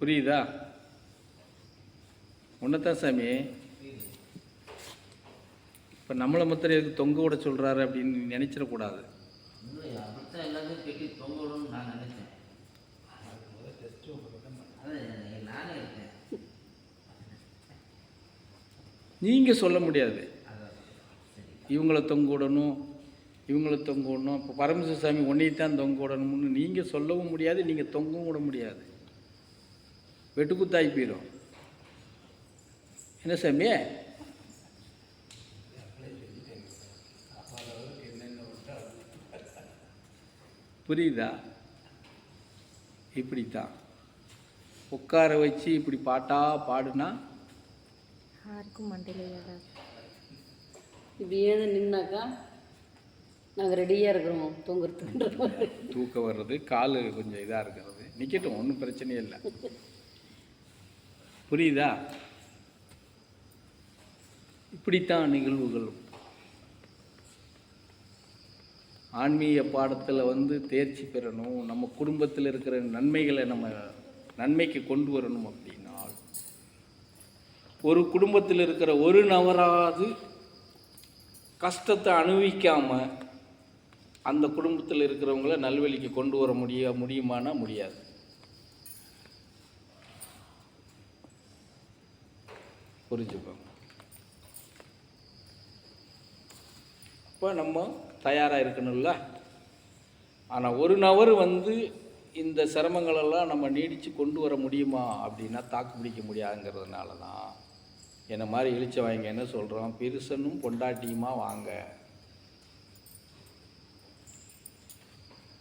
புரியுதா? ஒன்றத்தான் சாமி. இப்போ நம்மளை மாத்திரம் எதுக்கு தொங்க விட சொல்கிறாரு அப்படின்னு நினைச்சிடக்கூடாது. நீங்கள் சொல்ல முடியாது. இவங்கள தொங்க விடணும் இவங்கள தொங்க விடணும். இப்போ பரமசிவ சாமி ஒன்றைத்தான் தொங்க விடணும்னு நீங்கள் சொல்லவும் முடியாது நீங்கள் தொங்கவும் விட முடியாது. வெட்டுக்குத்தாய் போயிடும். என்ன சாமி? புரியுதா? இப்படித்தான். உட்கார வச்சு இப்படி பாட்டா பாடுனா? யாருக்கும் மண்டையில் இப்படியே நின்னாக்கா நாங்கள் ரெடியாக இருக்கிறோம். தூங்குறதுன்ற தூக்கம் வர்றது கால் கொஞ்சம் இதாக இருக்கிறது. நிற்கட்டும் ஒன்றும் பிரச்சனையே இல்லை. புரியுதா? இப்படித்தான் நிகழ்வுகள். ஆன்மீக பாடத்தில் வந்து தேர்ச்சி பெறணும். நம்ம குடும்பத்தில் இருக்கிற நன்மைகளை நம்ம நன்மைக்கு கொண்டு வரணும் அப்படின்னால் ஒரு குடும்பத்தில் இருக்கிற ஒரு நபராவது கஷ்டத்தை அனுபவிக்காமல் அந்த குடும்பத்தில் இருக்கிறவங்கள நல்வழிக்கு கொண்டு வர முடிய முடியுமானா முடியாது. புரிஞ்சுக்கோங்க. இப்போ நம்ம தயாராக இருக்கணும்ல? ஆனால் ஒரு நபர் வந்து இந்த சிரமங்களெல்லாம் நம்ம நீடித்து கொண்டு வர முடியுமா அப்படின்னா தாக்கு பிடிக்க முடியாதுங்கிறதுனால தான் என்னை மாதிரி இழிச்ச வாங்க என்ன சொல்கிறோம் பெருசனும் பொண்டாட்டியுமா வாங்க.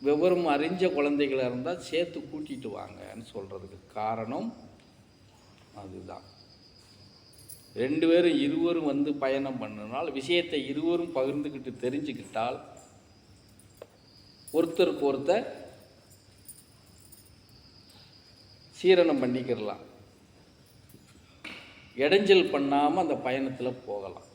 விவரம் அறிஞ்ச குழந்தைகளாக இருந்தால் சேர்த்து கூட்டிகிட்டு வாங்கன்னு சொல்கிறதுக்கு காரணம் அதுதான். ரெண்டு பேரும் இருவரும் வந்து பயணம் பண்ணினால் விஷயத்தை இருவரும் பகிர்ந்துக்கிட்டு தெரிஞ்சுக்கிட்டால் ஒருத்தருக்கு ஒருத்தர் சீரணம் பண்ணிக்கிறலாம் இடைஞ்சல் பண்ணாமல் அந்த பயணத்தில் போகலாம்.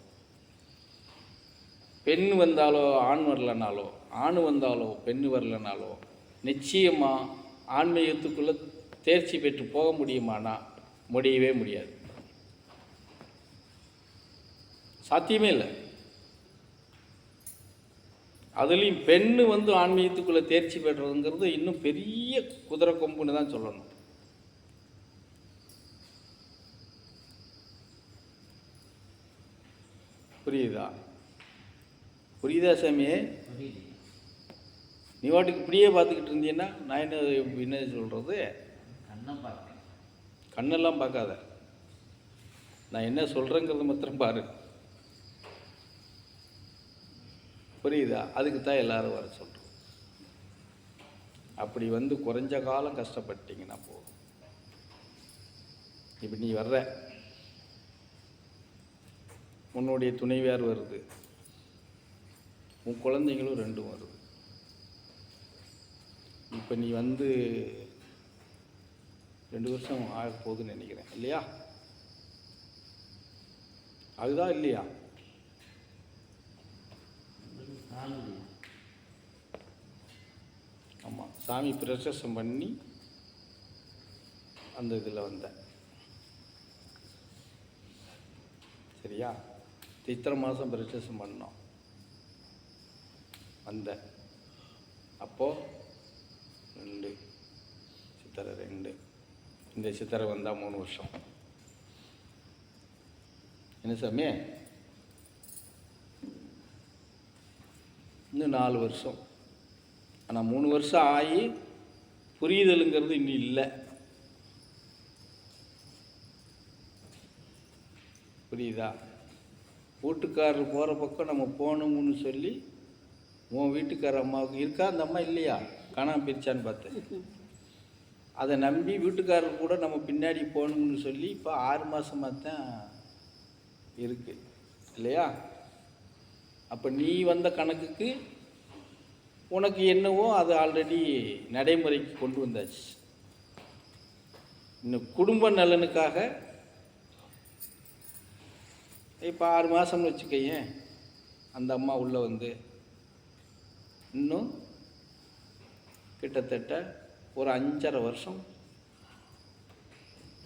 பெண் வந்தாலோ ஆண் வரலனாலோ ஆண் வந்தாலோ பெண் வரலனாலோ நிச்சயமாக ஆன்மீகத்துக்குள்ளே தேர்ச்சி பெற்று போக முடியுமானா முடியவே முடியாது. சாத்தியமே இல்லை. அதுலேயும் பெண்ணு வந்து ஆன்மீகத்துக்குள்ளே தேர்ச்சி பெற்றதுங்கிறது இன்னும் பெரிய குதிரை கொம்புன்னு தான் சொல்லணும். புரியுதா? புரியுதா சாமி நீ வாட்டுக்கு இப்படியே பார்த்துக்கிட்டு இருந்தீங்கன்னா நான் என்ன என்ன சொல்கிறது கண்ணெல்லாம் பார்க்காத. நான் என்ன சொல்கிறேங்கிறது மாத்திரம் பாரு. புரியுதா? அதுக்கு தான் எல்லாரும் வர சொல்கிறோம் அப்படி வந்து குறைஞ்ச காலம் கஷ்டப்பட்டீங்கன்னா போதும். இப்போ நீ வர்ற. உன்னுடைய துணைவியார் வருது. உன் குழந்தைங்களும் ரெண்டும் வருது. இப்போ நீ வந்து ரெண்டு வருஷம் ஆக போகுதுன்னு நினைக்கிறேன் இல்லையா? அதுதான் இல்லையா? சாமி ஆமாம் சாமி பிரசசம் பண்ணி அந்த இதில் வந்தேன் சரியா? சித்திரை மாதம் பிரசசம் பண்ணோம். வந்தேன் அப்போது ரெண்டு சித்திரை ரெண்டு. இந்த சித்திரை வந்தால் மூணு வருஷம். என்ன சாமி இன்னும் நாலு வருஷம். ஆனால் மூணு வருஷம் ஆகி புரியுதலுங்கிறது இன்னும் இல்லை. புரியுதா? வீட்டுக்காரர் போகிற பக்கம் நம்ம போகணும்னு சொல்லி உன் வீட்டுக்கார அம்மாவுக்கு இருக்கா? அந்த அம்மா இல்லையா? காணாம பிரிச்சான்னு பார்த்தேன். அதை நம்பி வீட்டுக்காரர் கூட நம்ம பின்னாடி போகணும்னு சொல்லி இப்போ ஆறு மாதமாக தான் இருக்குது இல்லையா? அப்போ நீ வந்த கணக்குக்கு உனக்கு என்னவோ அது ஆல்ரெடி நடைமுறைக்கு கொண்டு வந்தாச்சு. இன்னும் குடும்ப நலனுக்காக இப்போ ஆறு மாதம்னு வச்சுக்கயேன் அந்த அம்மா உள்ளே வந்து இன்னும் கிட்டத்தட்ட ஒரு அஞ்சரை வருஷம்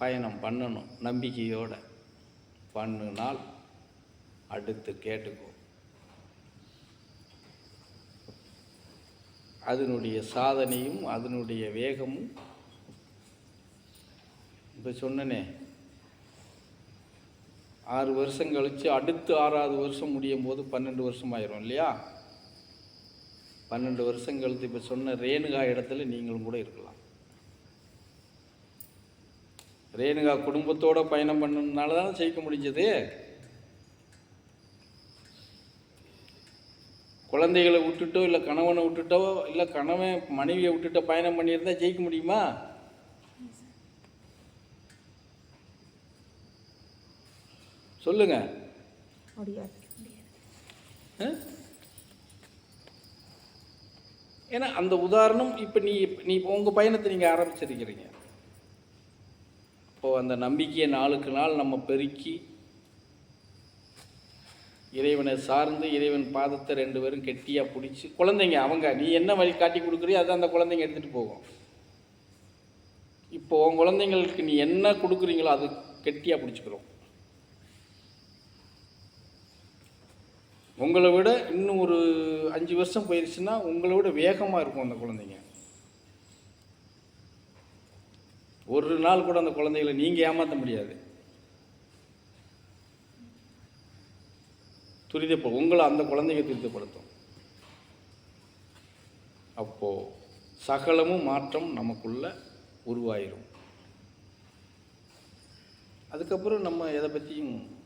பயணம் பண்ணணும் நம்பிக்கையோட. பண்ணுனால் அடுத்து கேட்டுக்கோ. அதனுடைய சாதனையும் அதனுடைய வேகமும். இப்போ சொன்னனே. ஆறு வருஷம் கழித்து அடுத்து ஆறாவது வருஷம் முடியும் போது பன்னெண்டு வருஷம் ஆயிரும் இல்லையா? பன்னெண்டு வருஷம் கழித்து இப்போ சொன்ன ரேணுகா இடத்துல நீங்களும் கூட இருக்கலாம். ரேணுகா குடும்பத்தோடு பயணம் பண்ணதுனால தானே ஜெயிக்க முடிஞ்சது? குழந்தைகளை விட்டுட்டோ இல்லை கணவனை விட்டுட்டோ இல்லை கணவன் மனைவியை விட்டுட்டோ பயணம் பண்ணியிருந்தா ஜெயிக்க முடியுமா? சொல்லுங்க? ஏன்னா அந்த உதாரணம் இப்போ நீ நீ இப்போ உங்கள் பயணத்தை நீங்கள் ஆரம்பிச்சிருக்கிறீங்க. இப்போ அந்த நம்பிக்கையை நாளுக்கு நாள் நம்ம பெருக்கி இறைவனை சார்ந்து இறைவன் பாதத்தை ரெண்டு பேரும் கெட்டியாக பிடிச்சி குழந்தைங்க அவங்க நீ என்ன வழி காட்டி கொடுக்குறியோ அதை அந்த குழந்தைங்க எடுத்துகிட்டு போகும். இப்போ உன் குழந்தைங்களுக்கு நீ என்ன கொடுக்குறீங்களோ அது கெட்டியாக பிடிச்சிக்கிறோம் உங்களை விட இன்னும் ஒரு அஞ்சு வருஷம் போயிடுச்சுன்னா உங்களை விட வேகமாக இருக்கும் அந்த குழந்தைங்க. ஒரு நாள் கூட அந்த குழந்தைகளை நீங்கள் ஏமாற்ற முடியாது. துரிதப்ப உங்களை அந்த குழந்தைங்க துரிதப்படுத்தும். அப்போது சகலமும் மாற்றம் நமக்குள்ள உருவாயிரும். அதுக்கப்புறம் நம்ம எதை பற்றியும்